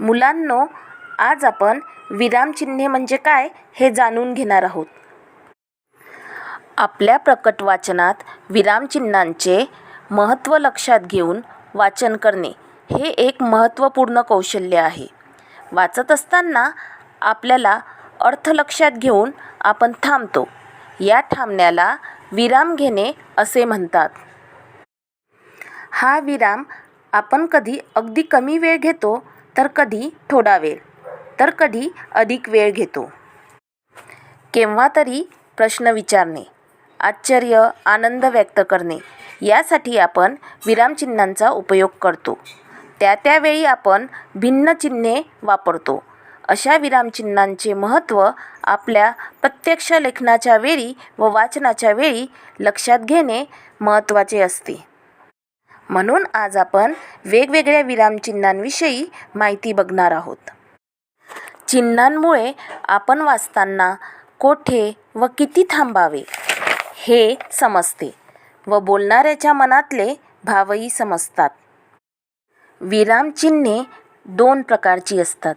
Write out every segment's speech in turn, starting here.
मुलांनो आज आपण विरामचिन्हे म्हणजे काय हे जाणून घेणार आहोत. आपल्या प्रकट वाचनात विरामचिन्हांचे महत्त्व लक्षात घेऊन वाचन करणे हे एक महत्त्वपूर्ण कौशल्य आहे. वाचत असताना आपल्याला अर्थ लक्षात घेऊन आपण थांबतो. या थांबण्याला विराम घेणे असे म्हणतात. हा विराम आपण कधी अगदी कमी वेळ घेतो तर कधी थोडा वेळ तर कधी अधिक वेळ घेतो. केव्हा तरी प्रश्न विचारणे आश्चर्य आनंद व्यक्त करणे यासाठी आपण विरामचिन्हांचा उपयोग करतो. त्या त्यावेळी आपण भिन्न चिन्हे वापरतो. अशा विरामचिन्हांचे महत्त्व आपल्या प्रत्यक्ष लेखनाच्या वेळी व वाचनाच्या वेळी लक्षात घेणे महत्त्वाचे असते. म्हणून आज आपण वेगवेगळ्या विरामचिन्हांविषयी माहिती बघणार आहोत. चिन्हांमुळे आपण वाचताना कोठे व किती थांबावे हे समजते व बोलणाऱ्याच्या मनातले भावही समजतात. विरामचिन्हे दोन प्रकारची असतात.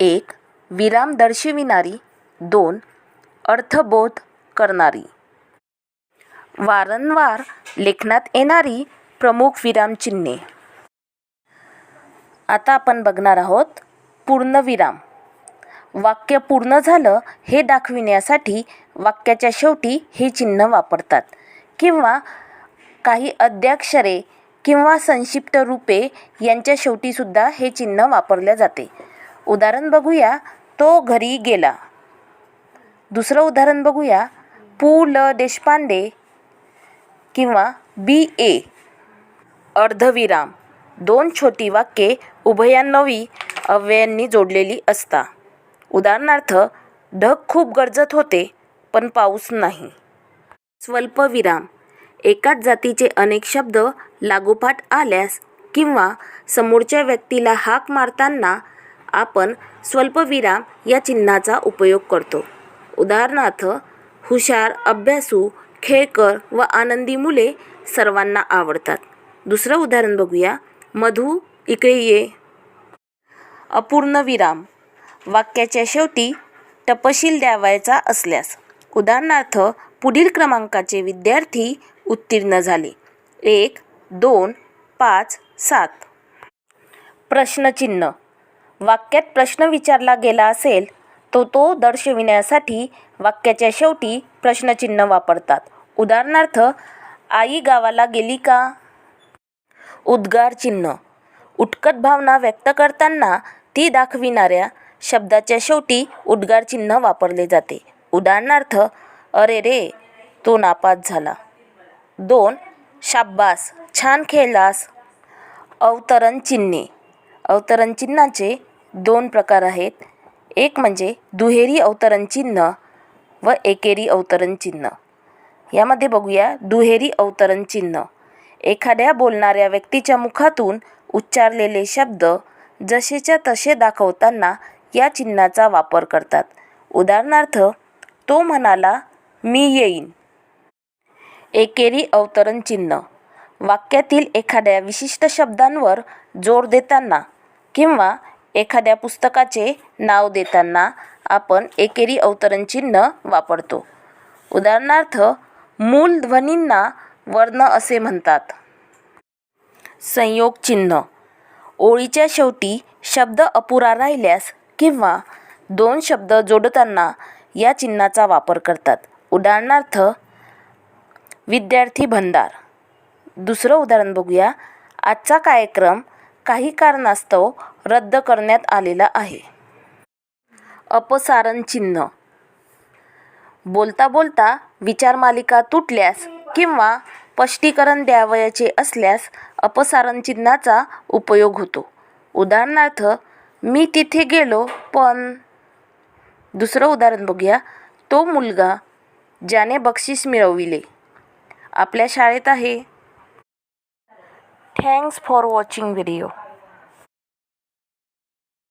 एक विराम दर्शविणारी. दोन अर्थबोध करणारी. वारंवार लेखनात येणारी प्रमुख विरामचिन्हे आता आपण बघणार आहोत पूर्णविराम वाक्य पूर्ण झालं हे दाखविण्यासाठी वाक्याच्या शेवटी हे चिन्ह वापरतात. किंवा काही अद्याक्षरे किंवा संक्षिप्त रूपे यांच्या शेवटीसुद्धा हे चिन्ह वापरले जाते. उदाहरण बघूया तो घरी गेला. दुसरं उदाहरण बघूया पु ल देशपांडे किंवा बी ए. अर्धविराम. दोन छोटी वाक्ये उभयान्वयी अव्ययांनी जोडलेली असता उदाहरणार्थ ढग खूप गरजत होते पण पाऊस नाही. स्वल्पविराम. एकाच जातीचे अनेक शब्द लागोपाठ आल्यास किंवा समोरच्या व्यक्तीला हाक मारताना आपण स्वल्पविराम या चिन्हाचा उपयोग करतो. उदाहरणार्थ हुशार अभ्यासू खेळकर व आनंदी मुले सर्वांना आवडतात. दुसरं उदाहरण बघूया. मधू इकडे ये. अपूर्णविराम वाक्याच्या शेवटी तपशील द्यावायचा असल्यास. उदाहरणार्थ पुढील क्रमांकाचे विद्यार्थी उत्तीर्ण झाले. एक दोन पाच सात. प्रश्नचिन्ह. वाक्यात प्रश्न विचारला गेला असेल तो तो दर्शविण्यासाठी वाक्याच्या शेवटी प्रश्नचिन्ह वापरतात. उदाहरणार्थ आई गावाला गेली का? उद्गार चिन्ह. उत्कट भावना व्यक्त करताना ती दाखविणाऱ्या शब्दाच्या शेवटी उद्गार चिन्ह वापरले जाते. उदाहरणार्थ अरे रे तो नापास झाला. दोन शाब्बास छान खेळलास. अवतरण चिन्हे. अवतरण चिन्हाचे दोन प्रकार आहेत. एक म्हणजे दुहेरी अवतरण चिन्ह व एकेरी अवतरण चिन्ह. यामध्ये बघूया दुहेरी अवतरण चिन्ह. एखाद्या बोलणाऱ्या व्यक्तीच्या मुखातून उच्चारलेले शब्द जसेच्या तसे दाखवताना या चिन्हाचा वापर करतात. उदाहरणार्थ तो म्हणाला मी येईन. एकेरी अवतरण चिन्ह. वाक्यातील एखाद्या विशिष्ट शब्दांवर जोर देताना किंवा एखाद्या पुस्तकाचे नाव देताना आपण एकेरी अवतरण चिन्ह वापरतो. उदाहरणार्थ मूल ध्वनींना वर्ण असे म्हणतात. संयोग चिन्ह. ओळीच्या शेवटी शब्द अपुरा राहिल्यास किंवा दोन शब्द जोडताना या चिन्हाचा वापर करतात. उदाहरणार्थ विद्यार्थी भंडार. दुसरं उदाहरण बघूया. आजचा कार्यक्रम काही कारणास्तव रद्द करण्यात आलेला आहे. अपसारण चिन्ह. बोलता बोलता विचारमालिका तुटल्यास किंवा स्पष्टीकरण द्यावयाचे असल्यास अपसारण चिन्हाचा उपयोग होतो. उदाहरणार्थ मी तिथे गेलो पण दुसरं उदाहरण बघूया. तो मुलगा ज्याने बक्षीस मिळविले. आपल्या शाळेत आहे. Thanks for watching video